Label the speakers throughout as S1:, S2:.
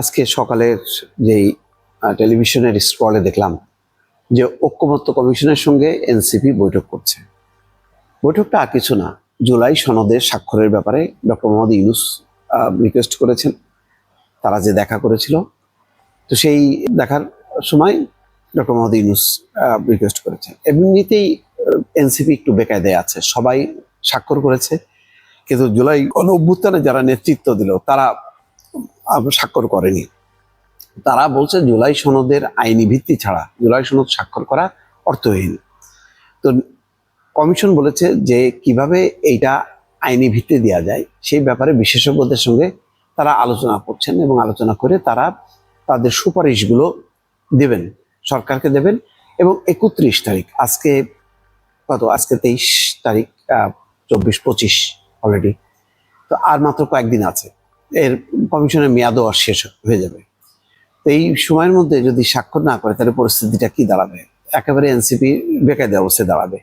S1: আজকে সকালের যেই টেলিভিশনের স্ক্রলে দেখলাম যে ঐক্যমত্য কমিশনের সঙ্গে এনসিপি বৈঠক করছে। বৈঠকটা আর কিছু না, জুলাই সনদের স্বাক্ষরের ব্যাপারে ডক্টর মোহাম্মদ ইউনুস রিকোয়েস্ট করেছেন। তারা যে দেখা করেছিল, তো সেই দেখার সময় ডক্টর মোহাম্মদ ইউনুস রিকোয়েস্ট করেছেন। এমনিতেই এনসিপি একটু বেকায়দায় আছে, সবাই স্বাক্ষর করেছে। কিন্তু জুলাই গণ অভ্যুত্থানে যারা নেতৃত্ব দিল, তারা স্বাক্ষর করেনি। তারা বলছে জুলাই সনদের আইনি ভিত্তি ছাড়া, জুলাই সনদ স্বাক্ষর করা অর্থহীন। তো কমিশন বলেছে যে কীভাবে এইটা আইনি ভিত্তি দেওয়া যায়, সেই ব্যাপারে বিশেষজ্ঞদের সঙ্গে তারা আলোচনা করছেন এবং আলোচনা করে তারা তাদের সুপারিশগুলো দেবেন, সরকারকে দেবেন এবং একত্রিশ তারিখ, আজকে কত? আজকে তেইশ তারিখ চব্বিশ পঁচিশ অলরেডি তো আর মাত্র কয়েকদিন আছে। এর কমিশনের মেয়াদও আর শেষ হয়ে যাবে। তো এই সময়ের মধ্যে যদি স্বাক্ষর না করে, তাহলে পরিস্থিতিটা কি দাঁড়াবে? একেবারে এনসিপি বেকায়দা অবস্থায় দাঁড়াবে।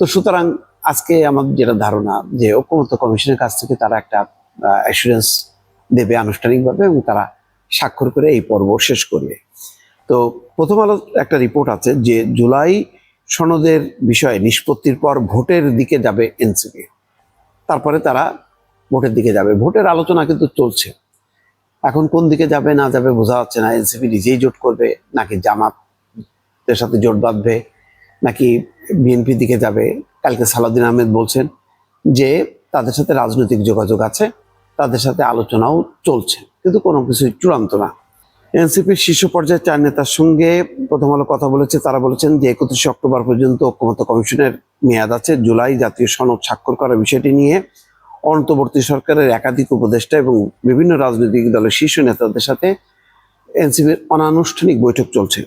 S1: তো সুতরাং আজকে আমার যেটা ধারণা, যে ঐক্যমত্য কমিশনের কাছ থেকে তারা একটা অ্যাসুরেন্স দেবে আনুষ্ঠানিকভাবে এবং তারা স্বাক্ষর করে এই পর্ব শেষ করবে। তো প্রথম আলো একটা রিপোর্ট আছে যে জুলাই সনদের বিষয়ে নিষ্পত্তির পর ভোটের দিকে যাবে এনসিপি। তারপরে তারা ভোটের দিকে যাবে। ভোটের আলোচনা কিন্তু চলছে। এখন কোন দিকে যাবে না যাবে বোঝা যাচ্ছে না। এনসিপি নিজেই জোট করবে, নাকি জামাতের সাথে জোট বাঁধবে, নাকি বিএনপি দিকে যাবে। কালকে সালাউদ্দিন আহমেদ বলছেন যে, তাদের সাথে রাজনৈতিক যোগাযোগ আছে, তাদের সাথে আলোচনাও চলছে। কিন্তু কোনো কিছুই চূড়ান্ত না। এনসিপির শীর্ষ পর্যায়ের চার নেতার সঙ্গে প্রথম আলো কথা বলেছে। তারা বলেছেন যে, একত্রিশে অক্টোবর পর্যন্ত ঐক্যমত্য কমিশনের মেয়াদ আছে। জুলাই জাতীয় সনদ স্বাক্ষর করার বিষয়টি নিয়ে অন্তর্বর্তী সরকারের একাধিক উপদেষ্টা এবং বিভিন্ন রাজনৈতিক দলের শীর্ষ নেতাদের সাথে এনসিপির অনানুষ্ঠানিক বৈঠক চলছে।